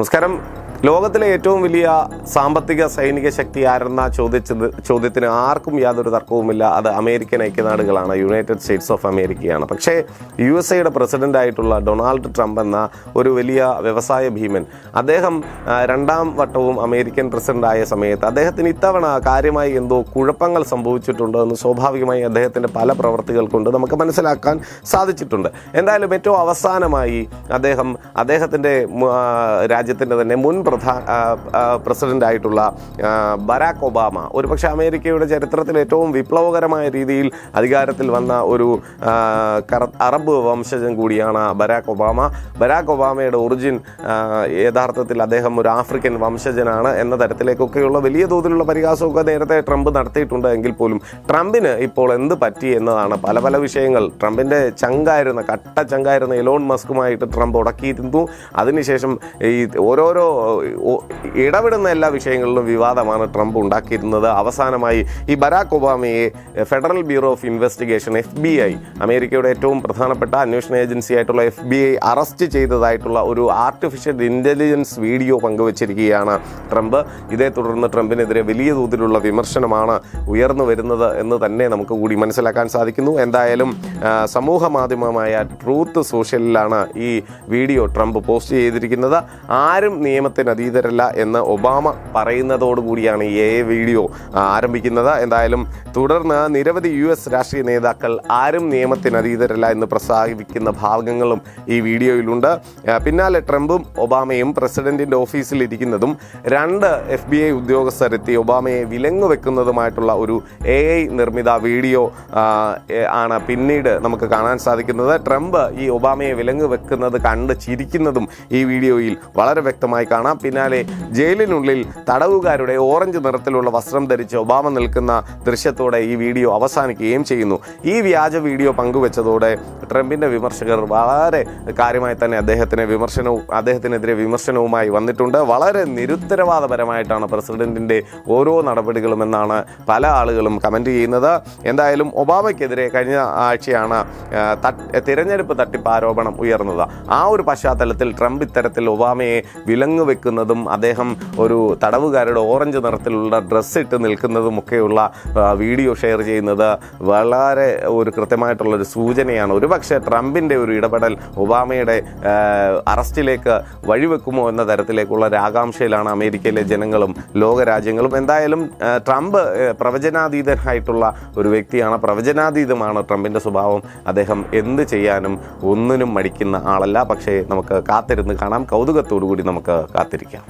Namaskaram ലോകത്തിലെ ഏറ്റവും വലിയ സാമ്പത്തിക സൈനിക ശക്തി ആരെന്ന ചോദിച്ചത്? ചോദ്യത്തിന് ആർക്കും യാതൊരു തർക്കവുമില്ല. അത് അമേരിക്കൻ ഐക്യനാടുകളാണ്. യുണൈറ്റഡ് സ്റ്റേറ്റ്സ് ഓഫ് അമേരിക്കയാണ് പക്ഷേ യു എസ് എയുടെ പ്രസിഡന്റ് ആയിട്ടുള്ള ഡൊണാൾഡ് ട്രംപ് എന്ന ഒരു വലിയ വ്യവസായ ഭീമൻ അദ്ദേഹം രണ്ടാം വട്ടവും അമേരിക്കൻ പ്രസിഡന്റ് ആയ സമയത്ത് അദ്ദേഹത്തിന് ഇത്തവണ കാര്യമായി എന്തോ കുഴപ്പങ്ങൾ സംഭവിച്ചിട്ടുണ്ട് എന്ന് സ്വാഭാവികമായി അദ്ദേഹത്തിന്റെ പല പ്രവർത്തികൾ കൊണ്ട് നമുക്ക് മനസ്സിലാക്കാൻ സാധിച്ചിട്ടുണ്ട്. എന്തായാലും ഏറ്റവും അവസാനമായി അദ്ദേഹം അദ്ദേഹത്തിന്റെ രാജ്യത്തിന്റെ തന്നെ മുൻ പ്രധാ പ്രസിഡന്റായിട്ടുള്ള ബരാക് ഒബാമ. ഒരുപക്ഷെ അമേരിക്കയുടെ ചരിത്രത്തിൽ ഏറ്റവും വിപ്ലവകരമായ രീതിയിൽ അധികാരത്തിൽ വന്ന ഒരു അറബ് വംശജൻ കൂടിയാണ് ബരാക് ഒബാമ. ബരാക് ഒബാമയുടെ ഒറിജിൻ യഥാർത്ഥത്തിൽ അദ്ദേഹം ഒരു ആഫ്രിക്കൻ വംശജനാണ് എന്ന തരത്തിലേക്കൊക്കെയുള്ള വലിയ തോതിലുള്ള പരിഹാസമൊക്കെ നേരത്തെ ട്രംപ് നടത്തിയിട്ടുണ്ട് എങ്കിൽ പോലും ട്രംപിന് ഇപ്പോൾ എന്ത് പറ്റി എന്നതാണ് പല പല വിഷയങ്ങൾ. ട്രംപിന്റെ ചങ്കായിരുന്ന കട്ട ചങ്കായിരുന്ന എലോൺ മസ്കുമായിട്ട് ട്രംപ് ഉടക്കിയിരുന്നു. അതിനുശേഷം ഈ ഓരോരോ ഇടപെടുന്ന എല്ലാ വിഷയങ്ങളിലും വിവാദമാണ് ട്രംപ് ഉണ്ടാക്കിയിരുന്നത്. അവസാനമായി ഈ Barack ഒബാമയെ federal bureau of investigation F B I അമേരിക്കയുടെ ഏറ്റവും പ്രധാനപ്പെട്ട അന്വേഷണ ഏജൻസി ആയിട്ടുള്ള എഫ് ബി ഐ അറസ്റ്റ് ചെയ്തതായിട്ടുള്ള ഒരു ആർട്ടിഫിഷ്യൽ ഇന്റലിജൻസ് വീഡിയോ പങ്കുവച്ചിരിക്കുകയാണ് ട്രംപ്. ഇതേ തുടർന്ന് ട്രംപിനെതിരെ വലിയ തോതിലുള്ള വിമർശനമാണ് ഉയർന്നു വരുന്നത് എന്ന് തന്നെ നമുക്ക് കൂടി മനസ്സിലാക്കാൻ സാധിക്കുന്നു. എന്തായാലും സമൂഹ മാധ്യമമായ ട്രൂത്ത് സോഷ്യലിലാണ് ഈ വീഡിയോ ട്രംപ് പോസ്റ്റ് ചെയ്തിരിക്കുന്നത്. ആരും നിയമത്തിന് അതീതരല്ല എന്ന് ഒബാമ പറയുന്നതോടുകൂടിയാണ് ഈ എ വീഡിയോ ആരംഭിക്കുന്നത്. എന്തായാലും തുടർന്ന് നിരവധി യു എസ് രാഷ്ട്രീയ നേതാക്കൾ ആരും നിയമത്തിന് അതീതരല്ല എന്ന് പ്രസ്താവിക്കുന്ന ഭാഗങ്ങളും ഈ വീഡിയോയിലുണ്ട്. പിന്നാലെ ട്രംപും ഒബാമയും പ്രസിഡന്റിന്റെ ഓഫീസിൽ ഇരിക്കുന്നതും രണ്ട് എഫ് ബി ഐ ഉദ്യോഗസ്ഥരെത്തി ഒബാമയെ വിലങ്ങുവെക്കുന്നതുമായിട്ടുള്ള ഒരു എ ഐ നിർമ്മിത വീഡിയോ ആണ് പിന്നീട് നമുക്ക് കാണാൻ സാധിക്കുന്നത്. ട്രംപ് ഈ ഒബാമയെ വിലങ്ങുവെക്കുന്നത് കണ്ട് ചിരിക്കുന്നതും ഈ വീഡിയോയിൽ വളരെ വ്യക്തമായി കാണാം. പിന്നാലെ ജയിലിനുള്ളിൽ തടവുകാരുടെ ഓറഞ്ച് നിറത്തിലുള്ള വസ്ത്രം ധരിച്ച് ഒബാമ നിൽക്കുന്ന ദൃശ്യത്തോടെ ഈ വീഡിയോ അവസാനിക്കുകയും ചെയ്യുന്നു. ഈ വ്യാജ വീഡിയോ പങ്കുവെച്ചതോടെ ട്രംപിന്റെ വിമർശകർ വളരെ കാര്യമായി തന്നെ അദ്ദേഹത്തിന് വിമർശനവും അദ്ദേഹത്തിനെതിരെ വിമർശനവുമായി വന്നിട്ടുണ്ട്. വളരെ നിരുത്തരവാദപരമായിട്ടാണ് പ്രസിഡന്റിന്റെ ഓരോ നടപടികളും എന്നാണ് പല ആളുകളും കമന്റ് ചെയ്യുന്നത്. എന്തായാലും ഒബാമയ്ക്കെതിരെ കഴിഞ്ഞ ആഴ്ചയാണ് തിരഞ്ഞെടുപ്പ് തട്ടിപ്പ് ആരോപണം ഉയർന്നത്. ആ ഒരു പശ്ചാത്തലത്തിൽ ട്രംപ് ഇത്തരത്തിൽ ഒബാമയെ വിലങ്ങ് വെക്കുന്നതും അദ്ദേഹം ഒരു തടവുകാരുടെ ഓറഞ്ച് നിറത്തിലുള്ള ഡ്രസ്സ് ഇട്ട് നിൽക്കുന്നതും ഒക്കെയുള്ള വീഡിയോ ഷെയർ ചെയ്യുന്നത് വളരെ ഒരു കൃത്യമായിട്ടുള്ള ഒരു സൂചനയാണ്. ഒരുപക്ഷെ ട്രംപിന്റെ ഒരു ഇടപെടൽ ഒബാമയുടെ അറസ്റ്റിലേക്ക് വഴിവെക്കുമോ എന്ന തരത്തിലേക്കുള്ള ഒരു ആകാംക്ഷയിലാണ് അമേരിക്കയിലെ ജനങ്ങളും ലോകരാജ്യങ്ങളും. എന്തായാലും ട്രംപ് പ്രവചനാതീതനായിട്ടുള്ള ഒരു വ്യക്തിയാണ്. പ്രവചനാതീതമാണ് ട്രംപിന്റെ സ്വഭാവം. അദ്ദേഹം എന്ത് ചെയ്യാനും ഒന്നിനും മടിക്കുന്ന ആളല്ല. പക്ഷേ നമുക്ക് കാത്തിരുന്ന് കാണാം. കൗതുകത്തോടു കൂടി നമുക്ക് കാത്തിരിക്കാം